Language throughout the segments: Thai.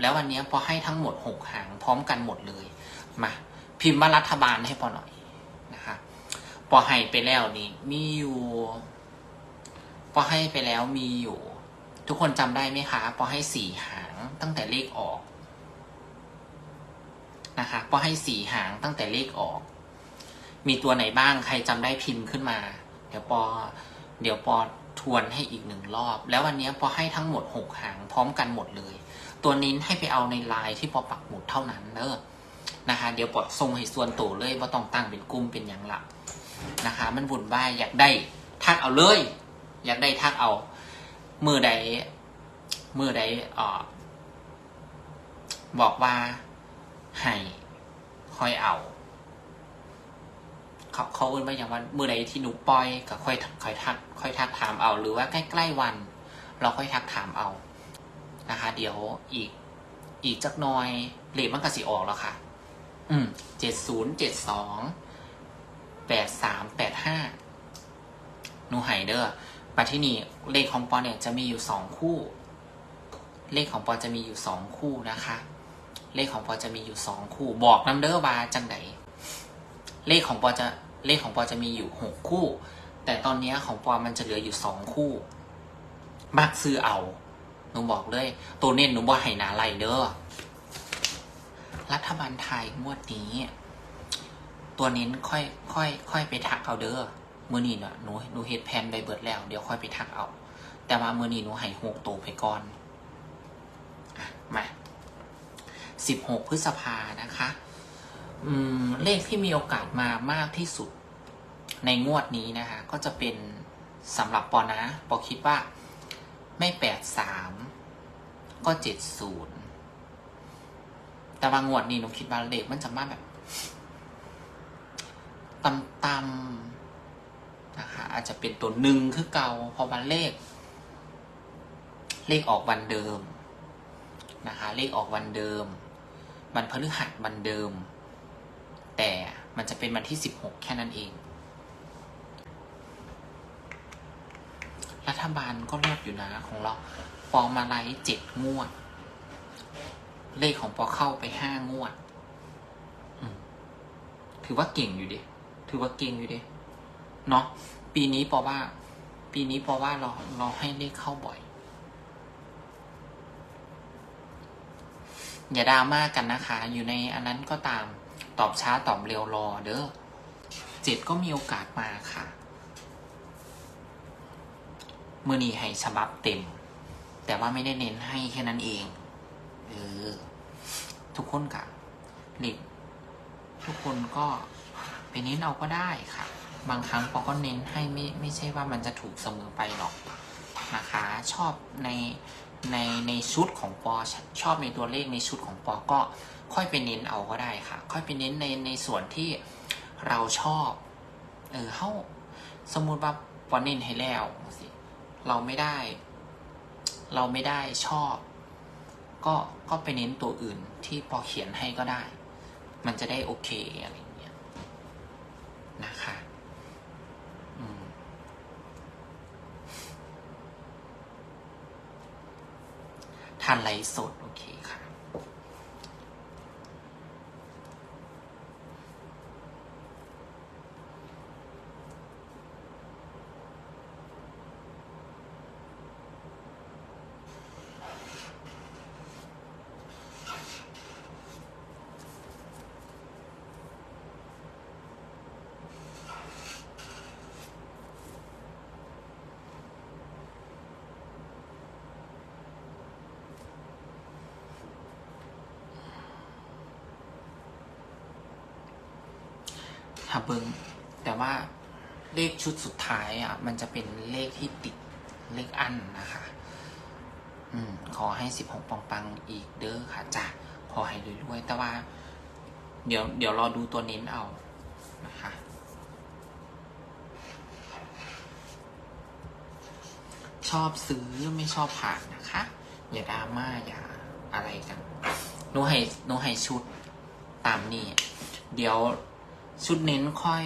แล้ววันนี้พอให้ทั้งหมดหกหางพร้อมกันหมดเลยมาพิมพ์ว่ารัฐบาลให้พอหน่อยนะคะพอให้ไปแล้วนี่มีอยู่พอให้ไปแล้วมีอยู่ ทุกคนจำได้ไหมคะพอให้สี่หางตั้งแต่เลขออกนะคะพอให้สี่หางตั้งแต่เลขออก มีตัวไหนบ้างใครจำได้พิมพ์ขึ้นมา เดี๋ยวปอเดี๋ยวปอทวนให้อีกหนึ่งรอบ แล้ววันนี้ปอให้ทั้งหมดหกหางพร้อมกันหมดเลย ตัวนี้ให้ไปเอาในไลน์ที่ปอปักหมุดเท่านั้นเนอะนะคะ เดี๋ยวปอส่งให้ส่วนตัวเลยว่าต้องตั้งเป็นกลุ่มเป็นอย่างหลักนะคะ มันวุ่นวายอยากได้ทักเอาเลย อยากได้ทักเอา มือใดมือใดออบอกว่าให้ค่อยเอาเขาเขาเอ่นว่าอย่างว่ามือใดที่หนูปล่อยก็ค่อยค่อยทักค่อยทักถามเอา หรือว่าใกล้ๆวัน เราค่อยทักถามเอา นะคะ เดี๋ยวอีกอีกจักน่อยเลขมันก็สิออกแล้วค่ะ อืมเจ็ดศูนย์เจ็ดสองแปดสามแปดห้าหนูไฮเดอร์ปัที่นี่เลขของปอเนี่ยจะมีอยู่สองคู่ เลขของปอจะมีอยู่สองคู่นะคะ เลขของปอจะมีอยู่สองคู่ บอกน้ำเด้อบาจังไหนเลขของปอจะเลขของปอจะมีอยู่หกคู่ แต่ตอนนี้ของปอมันจะเหลืออยู่สองคู่ มักซื้อเอา หนูบอกเลย ตัวเน้นหนูบอกให้หนาไรเด้อรัฐบาลไทยงวดนี้ ตัวเน้นค่อยค่อย ค่อยไปทักเอาเด้อมือนีเนาะหนูหนูเฮ็ดแผนไปเบิดแล้วเดี๋ยวค่อยไปทักเอา แต่ว่ามือนีหนูให้หกตัวไปก่อนมาสิบหกพฤษภานะคะ อืม เลขที่มีโอกาสมามากที่สุด ในงวดนี้นะคะ ก็จะเป็นสำหรับปอนะ ปอคิดว่า ไม่แปดสามก็เจ็ดศูนย์แต่บางงวดนี้หนูคิดว่าเลขมันจะมาแบบตำตำๆนะคะอาจจะเป็นตัวหนึ่งคือเก่าพอวันเลข เลขออกวันเดิมนะคะ เลขออกวันเดิม วันพฤหัสวันเดิม แต่มันจะเป็นวันที่สิบหกแค่นั้นเอง ฐบาลก็รอดอยู่นะของเราปอมาไลเจ็ดงวด เลขของปอเข้าไปห้างวดถือว่าเก่งอยู่ดิถือว่าเก่งอยู่ดิเนาะปีนี้ปอว่า ปีนี้ปอว่าเราเราให้เลขเข้าบ่อย อย่าดราม่ากันนะคะ อยู่ในอันนั้นก็ตามตอบช้าตอบเร็วรอเด้อเจ็ดก็มีโอกาสมาค่ะ มือนี้ให้ฉบับเต็ม แต่ว่าไม่ได้เน้นให้แค่นั้นเองเออทุกคนค่ะเด็กทุกคนก็ไปเน้นเอาก็ได้ค่ะ บางครั้งปอก็เน้นให้ไม่ไม่ใช่ว่ามันจะถูกเสมอไปหรอกนะคะ ชอบในในในชุดของปอชอบในตัวเลขในชุดของปอก็ค่อยไปเน้นเอาก็ได้ค่ะ ค่อยไปเน้นในในส่วนที่เราชอบ เออเข้าสมมุติว่าปอเน้นให้แล้วสิ เราไม่ได้ เราไม่ได้ชอบ ก็ก็ไปเน้นตัวอื่นที่พอเขียนให้ก็ได้ มันจะได้โอเคอะไรอย่างเงี้ยนะคะทันไลฟ์สดโอเคค่ะ ถ้าเบิงแต่ว่าเลขชุดสุดท้ายอะ มันจะเป็นเลขที่ติดเลขอันนะคะ อืม ขอให้สิบหกปังปังอีกเด้อค่ะจ้ะขอให้รวยๆแต่ว่า เดี๋ยวเดี๋ยวรอดูตัวเน้นเอานะคะ ชอบซื้อไม่ชอบผ่านนะคะ อย่าดราม่าอย่าอะไรกันหนูให้หนูให้ชุดตามนี่เดี๋ยว ชุดเน้นค่อย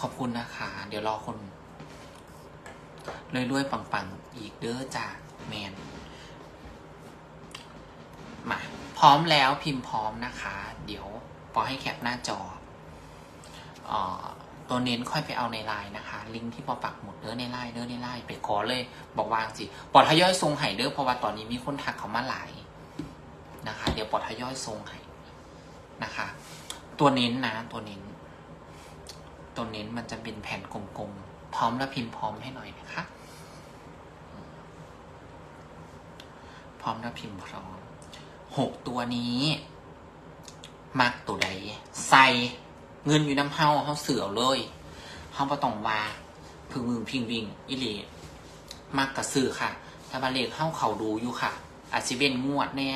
ขอบคุณนะคะ เดี๋ยวรอคนรวยๆปังๆ อีกเด้อจากแมน มา พร้อมแล้วพิมพ์พร้อมนะคะ เดี๋ยวพอให้แคปหน้าจออ ตัวเน้นค่อยไปเอาในไลน์นะคะ ลิงก์ที่ปอปักหมุดเด้อในไลน์เด้อในไลน์ไปขอเลย บอกวางสิปอทยอยทรงไห้เด้อเพราะว่าตอนนี้มีคนทักเขามาหลายนะคะ เดี๋ยวปอทยอยทรงไห้นะคะ ตัวเน้นนะ ตัวเน้น ตัวเน้นมันจะเป็นแผ่นกลมๆพร้อมแล้วพิมพ์พร้อมให้หน่อยนะคะ พร้อมแล้วพิมพ์พร้อมหกตัวนี้ มักตัวใดใส่ เงินอยู่น้ำเฮาเฮาเสือเลยเฮาบ่ต้องว่าพึ่งมึงพิงวิงอิลีมักกระสือค่ะแต่บาเลขเฮาเขาดูอยู่ค่ะ อาจจะเป็นงวดเนี่ย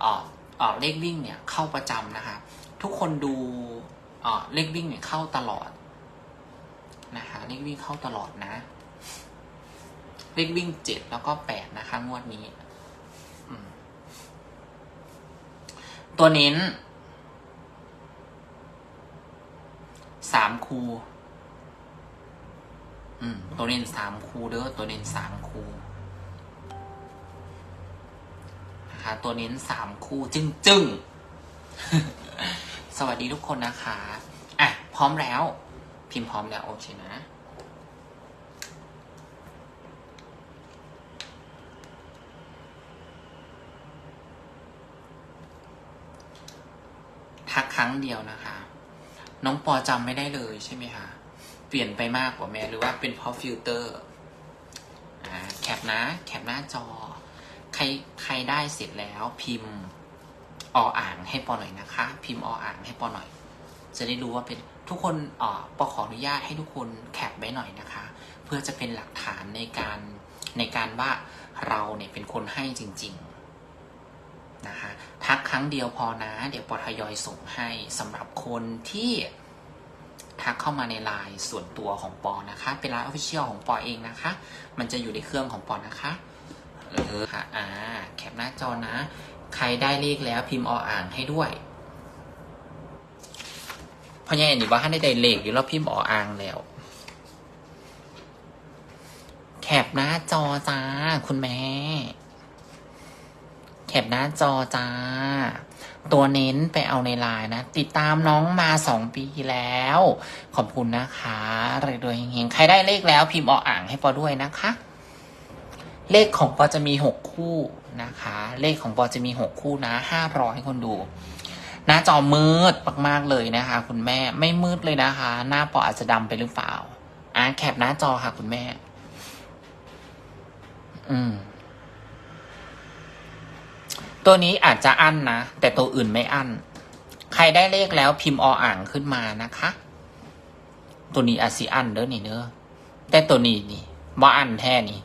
เอ่อเอ่อเลขวิ่งเนี่ยเข้าประจำนะคะ ทุกคนดูเอ่อเลขวิ่งเนี่ยเข้าตลอดนะคะเลขวิ่งเข้าตลอดนะ เลขวิ่งเจ็ดแล้วก็แปดนะคะ งวดนี้ ตัวเน้นูอืมตัวเน้นสามคูเด้อตัวเน้นสามคูนะคะตัวเน้นสามคูจึ้งจึ้งสวัสดีทุกคนนะคะอะพร้อมแล้ว พิมพ์พร้อมแล้วโอเคนะทักครั้งเดียวนะคะ น้องปอจำไม่ได้เลยใช่ไหมคะ เปลี่ยนไปมากกว่าแม่หรือว่าเป็นเพราะฟิลเตอร์แคปนะ แคปหน้าจอ ใครใครได้เสร็จแล้วพิมพ์ออ่างให้ปอหน่อยนะคะ พิมพ์ออ่างให้ปอหน่อย จะได้รู้ว่าเป็นทุกคนอ่อปอขออนุญาตให้ทุกคนแคปไว้หน่อยนะคะ เพื่อจะเป็นหลักฐานในการในการว่าเราเนี่ยเป็นคนให้จริง ๆ ทักครั้งเดียวพอนะ เดี๋ยวปอทยอยส่งให้สำหรับคนที่ทักเข้ามาในไลน์ส่วนตัวของปอนะคะ เป็นไลน์ออฟฟิเชียลของปอเองนะคะ มันจะอยู่ในเครื่องของปอนะคะเออค่ะอ่าแคปหน้าจอนะ ใครได้เลขแล้วพิมพ์ออ่างให้ด้วยเพราะยังไงนี่ว่าให้ได้เลขอยู่แล้วพิมพ์ออ่างแล้ว แคปหน้าจอจ้า คุณแม่ ปหน้าจอจ้า ตัวเน้นไปเอาในไลน์นะ ติดตามน้องมาสองปีแล้ว ขอบคุณนะคะรวยๆเฮงๆ ใครได้เลขแล้วพิมพ์ออ่างให้ปอด้วยนะคะ เลขของปอจะมีหกคู่นะคะ เลขของปอจะมีหกคู่นะห้าร้อยคนดูหน้าจอมืดมากๆเลยนะคะ คุณแม่ไม่มืดเลยนะคะ หน้าปออาจจะดำไปหรือเปล่าอะแคปหน้าจอค่ะ คุณแม่ อืม ตัวนี้อาจจะอั้นนะ แต่ตัวอื่นไม่อั้น ใครได้เลขแล้วพิมพ์ออ่างขึ้นมานะคะ ตัวนี้อาจสิอั้นเด้อนี่เด้อแต่ตัวนี้นี่บ่อั้นแท้นี่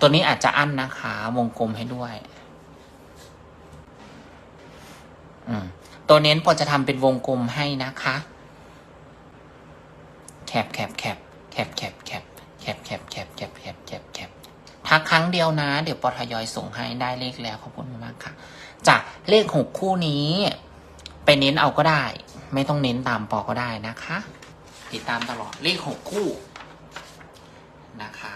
ตัวนี้อาจจะอั้นนะคะ วงกลมให้ด้วย ตัวเน้นปอจะทำเป็นวงกลมให้นะคะ แคบแคบแคบแคบแคบแคบแคบแคบแคบแคบแคบแคบ ทักครั้งเดียวนะ เดี๋ยวปทยอยส่งให้ได้เลขแล้วขอบคุณมากค่ะจากเลขหกคู่นี้ไปเน้นเอาก็ได้ ไม่ต้องเน้นตามปอก็ได้นะคะ ติดตามตลอดเลขหกคู่นะคะ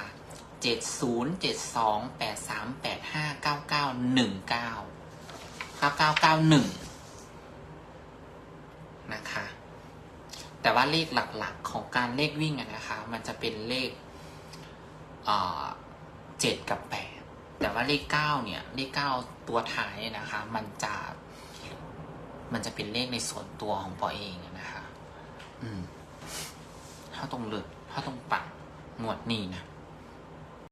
เจ็ดศูนย์เจ็ดสองแปดสามแปดห้าเก้าเก้าหนึ่งเก้าเก้าเก้าเก้าหนึ่งนะคะ แต่ว่าเลขหลักๆของการเลขวิ่งนะคะ มันจะเป็นเลขเอ่อ 7 กับ 8 แต่ว่าเลข 9 เนี่ย เลข 9 ตัวท้ายนะคะ มันจะ มันจะเป็นเลขในส่วนตัวของปอเองนะคะ อืมถ้าตรงเลือดถ้าตรงปัดหมวดนี่นะ